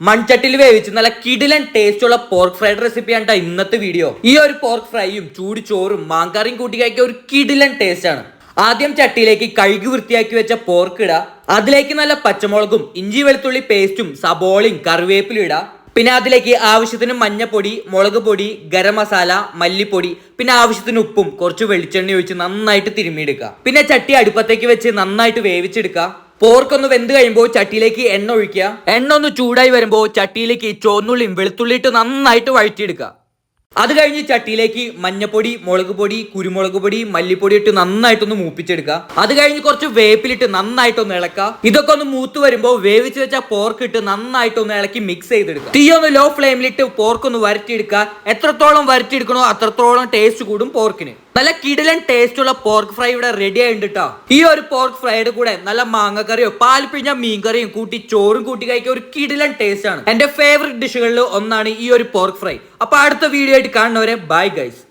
മൺചട്ടിയിൽ വേവിച്ച് നല്ല കിടിലൻ ടേസ്റ്റ് ഉള്ള പോർക്ക് ഫ്രൈഡ് റെസിപ്പിയാണ് ആണ് ഇന്നത്തെ വീഡിയോ ഈ ഒരു പോർക്ക് ഫ്രൈയും ചൂട് ചോറും മാങ്കറിയും കൂട്ടി കഴിക്കാൻ ഒരു കിടിലൻ ടേസ്റ്റ് ആണ്. ആദ്യം ചട്ടിയിലേക്ക് കഴുകി വൃത്തിയാക്കി വെച്ച പോർക്ക് ഇടുക അതിലേക്ക് നല്ല പച്ചമുളകും ഇഞ്ചി വെളുത്തുള്ളി പേസ്റ്റും സബോളയും കറിവേപ്പിലും ഇടുക പിന്നെ അതിലേക്ക് ആവശ്യത്തിന് മഞ്ഞപ്പൊടി മുളക് പൊടി ഗരം മസാല മല്ലിപ്പൊടി പിന്നെ ആവശ്യത്തിന് ഉപ്പും കുറച്ച് വെളിച്ചെണ്ണ ഒഴിച്ച് നന്നായിട്ട് തിരുമ്മിയെടുക്കുക പിന്നെ ചട്ടി അടുപ്പത്തേക്ക് വെച്ച് നന്നായിട്ട് വേവിച്ചെടുക്കുക പോർക്കൊന്ന് വെന്ത് കഴിയുമ്പോൾ ചട്ടിയിലേക്ക് എണ്ണ ഒഴിക്കുക എണ്ണ ഒന്ന് ചൂടായി വരുമ്പോൾ ചട്ടിയിലേക്ക് ചുവന്നുള്ളിയും വെളുത്തുള്ളിയിട്ട് നന്നായിട്ട് വഴറ്റിയെടുക്കുക അത് കഴിഞ്ഞ് ചട്ടിയിലേക്ക് മഞ്ഞപ്പൊടി മുളക് പൊടി കുരുമുളക് പൊടി മല്ലിപ്പൊടി ഇട്ട് നന്നായിട്ടൊന്ന് മൂപ്പിച്ചെടുക്കുക അത് കഴിഞ്ഞ് കുറച്ച് വേപ്പിലിട്ട് നന്നായിട്ടൊന്ന് ഇളക്കുക ഇതൊക്കെ ഒന്ന് മൂത്ത് വരുമ്പോൾ വേവിച്ച് വെച്ച പോർക്ക് ഇട്ട് നന്നായിട്ടൊന്ന് ഇളക്കി മിക്സ് ചെയ്തെടുക്കുക തീ ഒന്ന് ലോ ഫ്ലെയിമിലിട്ട് പോർക്ക് ഒന്ന് വരട്ടിയെടുക്കുക എത്രത്തോളം വരട്ടിയെടുക്കണോ അത്രത്തോളം ടേസ്റ്റ് കൂടും പോർക്കിന് നല്ല കിടിലൻ ടേസ്റ്റ് ഉള്ള പോർക്ക് ഫ്രൈ ഇവിടെ റെഡി ആയിട്ടുണ്ട് കേട്ടോ ഈ ഒരു പോർക്ക് ഫ്രൈയുടെ കൂടെ നല്ല മാങ്ങക്കറിയോ പാൽ പിഴിഞ്ഞ മീൻ കറിയും കൂട്ടി ചോറും കൂട്ടി കഴിക്കുക ഒരു കിടിലൻ ടേസ്റ്റ് ആണ്. എന്റെ ഫേവറേറ്റ് ഡിഷുകളിൽ ഒന്നാണ് ഈ ഒരു പോർക്ക് ഫ്രൈ അപ്പൊ അടുത്ത വീഡിയോ ആയിട്ട് കാണുന്നവരെ ബൈ ഗൈസ്